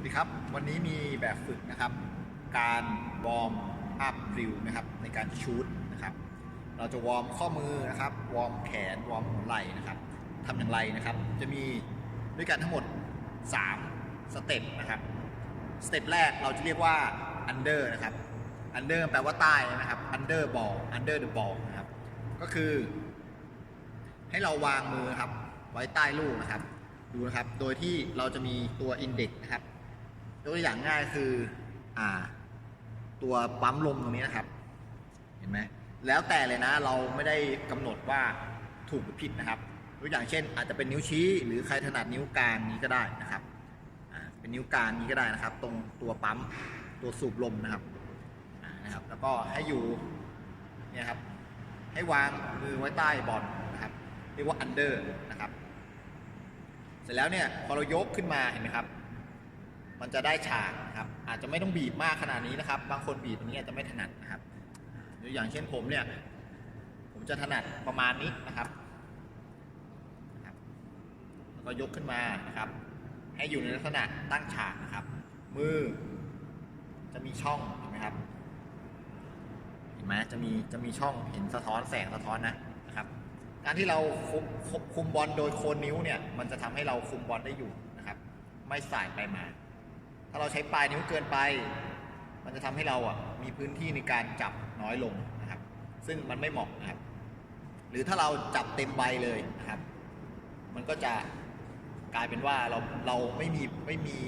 สวัสดีครับ วันนี้มีแบบฝึกนะครับ การวอร์มอัพริวนะครับในการชูตนะครับ เราจะวอร์มข้อมือนะครับ วอร์มแขน วอร์มไหล่นะครับทำอย่างไรนะครับ จะมีด้วยกันทั้งหมด 3 สเต็ปนะครับ สเต็ปแรกเราจะเรียกว่า under นะครับ under แปลว่าใต้นะครับ under ball under the ball นะครับ ก็คือ ให้เราวางมือครับ ไว้ใต้ลูกนะครับ ดูนะครับ โดยที่เราจะมีตัวอินเด็กนะครับ ตัวอย่างง่ายคืออ่า ตัวปั๊มลมตรงนี้นะครับ เห็นไหมแล้วแต่เลยนะเราไม่ได้กำหนดว่าถูกหรือผิดนะครับตัวอย่างเช่น อาจจะเป็นนิ้วชี้ หรือใครถนัดนิ้วกลางนี้ก็ได้นะครับเป็นนิ้วกลางนี้ก็ได้นะครับ ตรงตัวปั๊มตัวสูบลมนะครับนะครับ แล้วก็ให้อยู่เนี่ยครับ ให้วางมือไว้ใต้บอลนะครับ เรียกว่า under นะครับ เสร็จแล้วเนี่ยพอเรายกขึ้นมาเห็นไหมครับ มันจะได้ฉากครับ อาจจะไม่ต้องบีบมากขนาดนี้นะครับ บางคนบีบตรงนี้อาจจะไม่ถนัดนะครับหรือย่างเช่นผมเนี่ย ผมจะถนัดประมาณนี้นะครับแล้วก็ยกขึ้นมานะครับ ให้อยู่ในลักษณะตั้งฉากนะครับ มือ จะมีช่องเห็นไหมครับ เห็นไหมจะมีจะมีช่องเห็นสะท้อนแสงสะท้อนนะนะครับ การที่เราคุมคุมคุมบอลโดยโคนนิ้วเนี่ย มันจะทำให้เราคุมบอลได้อยู่นะครับ ไม่สายไปมา ถ้าเราใช้ปลายนิ้วเกินไป มันจะทำให้เราอะมีพื้นที่ในการจับน้อยลงนะครับ ซึ่งมันไม่เหมาะนะครับ หรือถ้าเราจับเต็มใบเลยนะครับ มันก็จะกลายเป็นว่าเราเราไม่มีไม่มี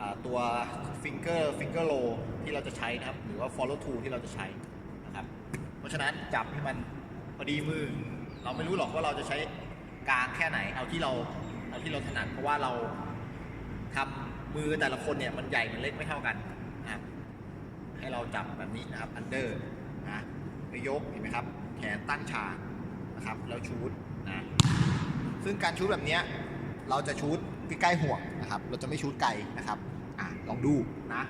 อ่าตัว finger finger low ที่เราจะใช้นะครับ หรือว่า follow t o ที่เราจะใช้นะครับ เพราะฉะนั้นจับให้มันพอดีมือ เราไม่รู้หรอกว่าเราจะใช้กลางแค่ไหน เอาที่เราเอาที่เราถนัดเพราะว่าเราทำ มือแต่ละคนเนี่ยมันใหญ่มันเล็กไม่เท่ากันนะให้เราจับแบบนี้นะครับอันเดอร์นะไปยกเห็นไหมครับ แขนตั้งฉากนะครับแล้วชูดนะซึ่งการชูดแบบนี้เราจะชูดใกล้ๆห่วงนะครับ เราจะไม่ชูดไกลนะครับอะลองดูนะ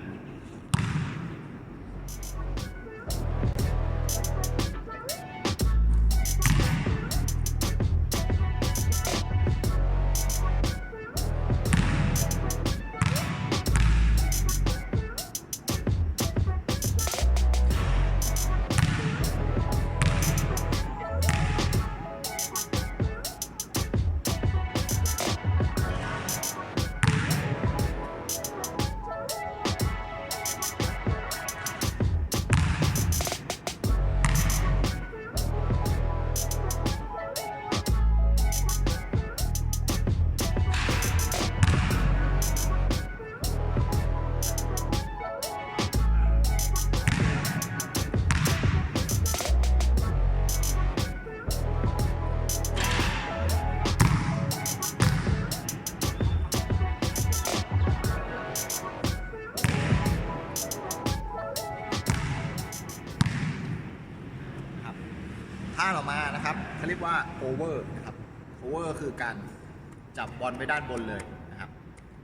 ท่าต่อมานะครับเขาเรียกว่าโอเวอร์นะครับโอเวอร์คือการจับบอลไปด้านบนเลยนะครับ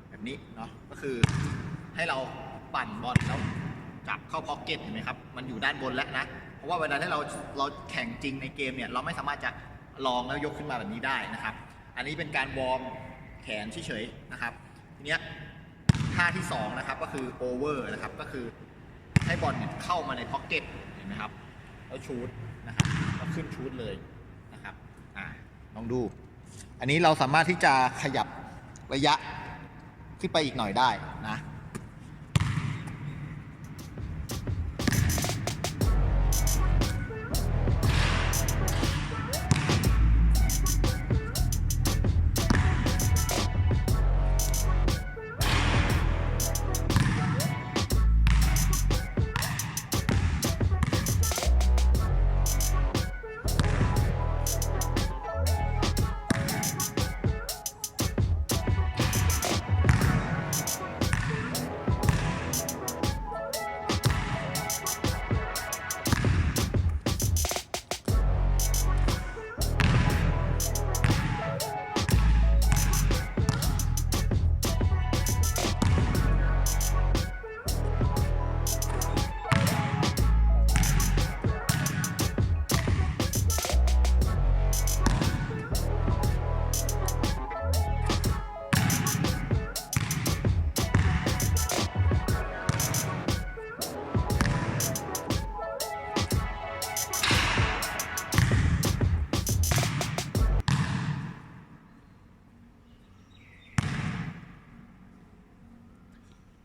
แบบนี้เนาะก็คือให้เราปั่นบอลแล้วจับเข้าพ็อกเก็ตเห็นไหมครับมันอยู่ด้านบนแล้วนะเพราะว่าเวลาที่เราเราแข่งจริงในเกมเนี่ยเราไม่สามารถจะลองแล้วยกขึ้นมาแบบนี้ได้นะครับ อันนี้เป็นการวอร์มแขนเฉยๆนะครับทีเนี้ยท่าที่สองนะครับก็คือโอเวอร์นะครับก็คือให้บอลเข้ามาในพ็อกเก็ตเห็นไหมครับ แล้วชูดนะครับก็ขึ้นชูดเลยนะครับอ่าลองดู อันนี้เราสามารถที่จะขยับระยะขึ้นไปอีกหน่อยได้นะ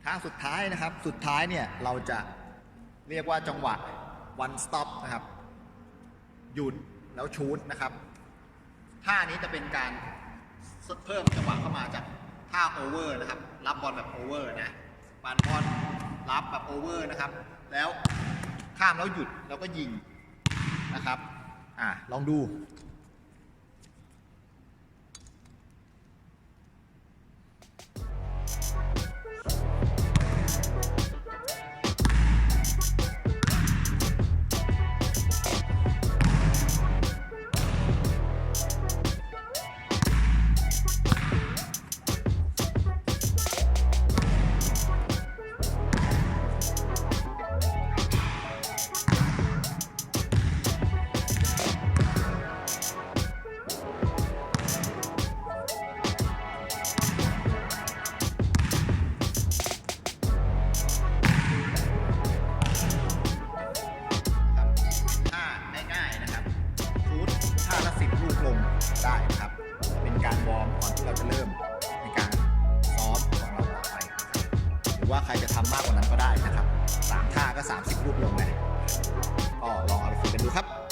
ท่าสุดท้ายนะครับ สุดท้ายเนี่ยเราจะเรียกว่าจังหวะ one stop นะครับ หยุดแล้วชูดนะครับ ท่านี้จะเป็นการเพิ่มจังหวะเข้ามาจากท่าโอเวอร์นะครับ รับบอลแบบโอเวอร์นะปานบอลรับแบบโอเวอร์นะครับ แล้วข้ามแล้วหยุดแล้วก็ยิงนะครับ อะลองดู รือว่าใครจะทำมากกว่านั้นก็ได้นะครับสามท่าก็ 30 ลูกลงนะก็ลองเอาไปฝึกกันดูครับ